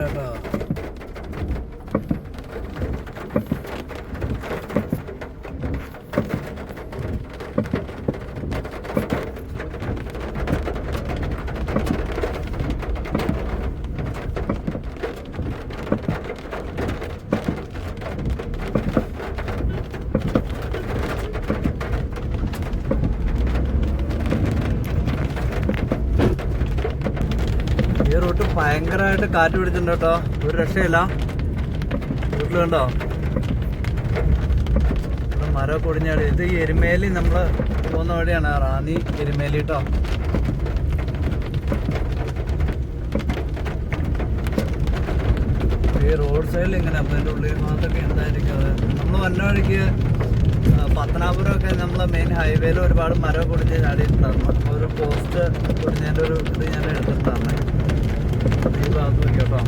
കേട്ടോ ഈ റൂട്ട് ഭയങ്കരമായിട്ട് കാറ്റ് പിടിച്ചിട്ടുണ്ട് കേട്ടോ. ഒരു രക്ഷയില്ല. വീട്ടിലുണ്ടോ കണ്ടോ? പൊടിഞ്ഞാട് ഇത് എരുമേലി നമ്മൾ പോകുന്ന വഴിയാണ് റാന്നി എരുമേലി കേട്ടോ. ഈ റോഡ് സൈഡിൽ ഇങ്ങനെ അപ്പം അതിന്റെ ഉള്ളിൽ മാത്രമൊക്കെ എന്തായിരിക്കും നമ്മൾ വന്ന വഴിക്ക് പത്തനാപുരമൊക്കെ നമ്മളെ മെയിൻ ഹൈവേയിൽ ഒരുപാട് മരം പൊടിഞ്ഞ് ചാടിയിട്ടുണ്ടായിരുന്നു. ഒരു പോസ്റ്റ് പൊടിഞ്ഞതിന്റെ ഒരു ഇത് ഞാൻ എടുത്തിട്ടുണ്ടായിരുന്നേ. നോക്കി കേട്ടോ.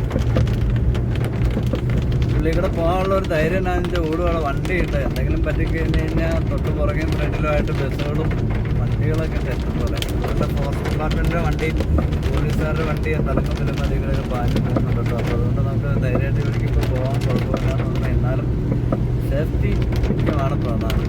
പുള്ളി കൂടെ പോകാനുള്ള ഒരു ധൈര്യം ഞാൻ ഓടുവാണ് വണ്ടി ഉണ്ട് എന്തെങ്കിലും പറ്റിക്കഴിഞ്ഞ് കഴിഞ്ഞാൽ തൊട്ട് പുറകെ ഫ്രണ്ടിലുമായിട്ട് ബസ്സുകളും വണ്ടികളൊക്കെ തെറ്റും പോലെ. അതുകൊണ്ട് ഫോറസ്റ്റ് ഡിപ്പാർട്ട്മെന്റിന്റെ വണ്ടി പോലീസുകാരുടെ വണ്ടി തലക്കത്തിലും നദികളൊക്കെ പാഞ്ഞു പോകുന്നുണ്ട് കേട്ടോ. അപ്പോൾ അതുകൊണ്ട് നമുക്ക് ധൈര്യമായിട്ട് ഇവിടേക്ക് ഇപ്പോൾ പോകാൻ കുഴപ്പമില്ലാന്ന് തോന്നുന്നു. എന്നാലും സേഫ്റ്റി വേണം തോന്നാണ്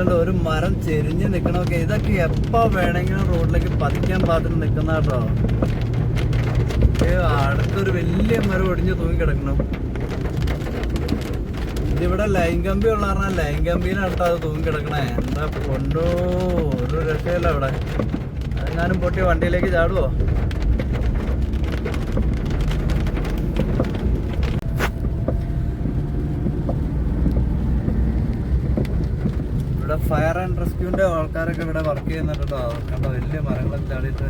ഇതുകൊണ്ട് ഒരു മരം ചെരിഞ്ഞ് നിൽക്കണമൊക്കെ ഇതൊക്കെ എപ്പോ വേണമെങ്കിലും റോഡിലേക്ക് പതിക്കാൻ പാകത്തിന് നിൽക്കുന്ന കേട്ടോ. അടുത്തൊരു വലിയ മരം ഒടിഞ്ഞ് തൂങ്ങി കിടക്കണം ഇതിവിടെ ലൈൻ കമ്പി ഉള്ള പറഞ്ഞാൽ ലൈൻ കമ്പിയിനടുത്ത് അത് തൂങ്ങി കിടക്കണേ എന്താ കൊണ്ടോ? ഒരു രക്ഷയില്ല അവിടെ അതെങ്ങാനും പൊട്ടി വണ്ടിയിലേക്ക് ചാടുവോ? ഫയർ ആൻഡ് റെസ്ക്യൂന്റെ ആൾക്കാരൊക്കെ ഇവിടെ വർക്ക് ചെയ്യുന്നുണ്ട് കേട്ടോ കണ്ടോ വലിയ മരങ്ങളൊക്കെ ചാടിയിട്ട്.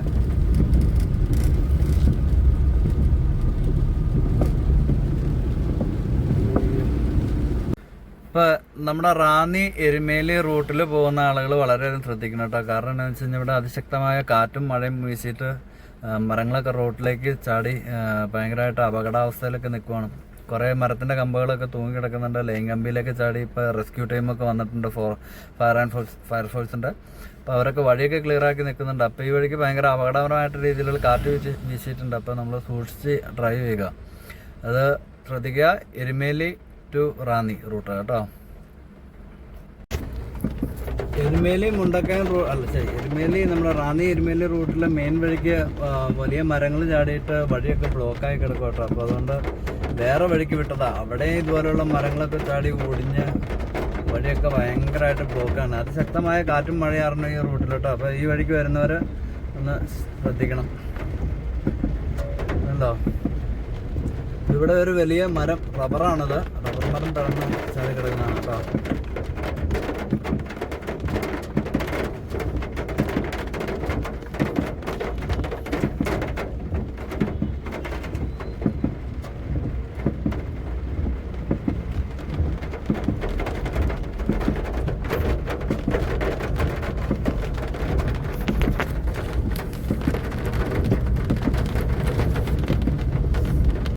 ഇപ്പൊ നമ്മുടെ റാന്നി എരുമേലി റൂട്ടിൽ പോകുന്ന ആളുകൾ വളരെയധികം ശ്രദ്ധിക്കണം കേട്ടോ കാരണം എന്താണെന്ന് വെച്ച് കഴിഞ്ഞാൽ ഇവിടെ അതിശക്തമായ കാറ്റും മഴയും വീശിയിട്ട് മരങ്ങളൊക്കെ റോട്ടിലേക്ക് ചാടി ഭയങ്കരമായിട്ട് അപകടാവസ്ഥയിലൊക്കെ നിൽക്കുവാണ് കുറേ മരത്തിന്റെ കമ്പുകളൊക്കെ തൂങ്ങി കിടക്കുന്നുണ്ട് ലൈൻ കമ്പിയിലേക്ക് ചാടി ഇപ്പോൾ റെസ്ക്യൂ ടീമൊക്കെ വന്നിട്ടുണ്ട് for fire and force fire ഫോഴ്സിന്റെ അപ്പോൾ അവരൊക്കെ വഴിയൊക്കെ ക്ലിയർ ആക്കി നിൽക്കുന്നുണ്ട്. അപ്പോൾ ഈ വഴിക്ക് ഭയങ്കര അപകടപരമായിട്ട് രീതിയിലുള്ള കാറ്റ് വീശി വീശിയിട്ടുണ്ട്. അപ്പോൾ നമ്മൾ സൂക്ഷിച്ച് ഡ്രൈവ് ചെയ്യുക. അത് ശ്രദ്ധിക്കുക. എരുമേലി ടു റാന്നി റൂട്ട് കേട്ടോ. എരുമേലി മുണ്ടക്കയം റൂ അല്ല ശരി. എരുമേലി നമ്മുടെ റാന്നി എരുമേലി റൂട്ടിലെ മെയിൻ വഴിക്ക് വലിയ മരങ്ങൾ ചാടിയിട്ട് വഴിയൊക്കെ ബ്ലോക്കായി കിടക്കും കേട്ടോ. അപ്പോൾ അതുകൊണ്ട് വേറെ വഴിക്ക് വിട്ടതാ. അവിടെ ഇതുപോലെയുള്ള മരങ്ങളൊക്കെ ചാടി ഒടിഞ്ഞ് വഴിയൊക്കെ ഭയങ്കരമായിട്ട് ബ്ലോക്കാണ്. അത് ശക്തമായ കാറ്റും മഴയാറുണ്ട് ഈ റൂട്ടിലോട്ടോ കേട്ടോ. അപ്പോൾ ഈ വഴിക്ക് വരുന്നവർ ഒന്ന് ശ്രദ്ധിക്കണം. ഉണ്ടോ ഇവിടെ ഒരു വലിയ മരം റബ്ബറാണത്. റബ്ബർ മരം തളർന്ന് ചാടി കിടക്കുന്നതാണ്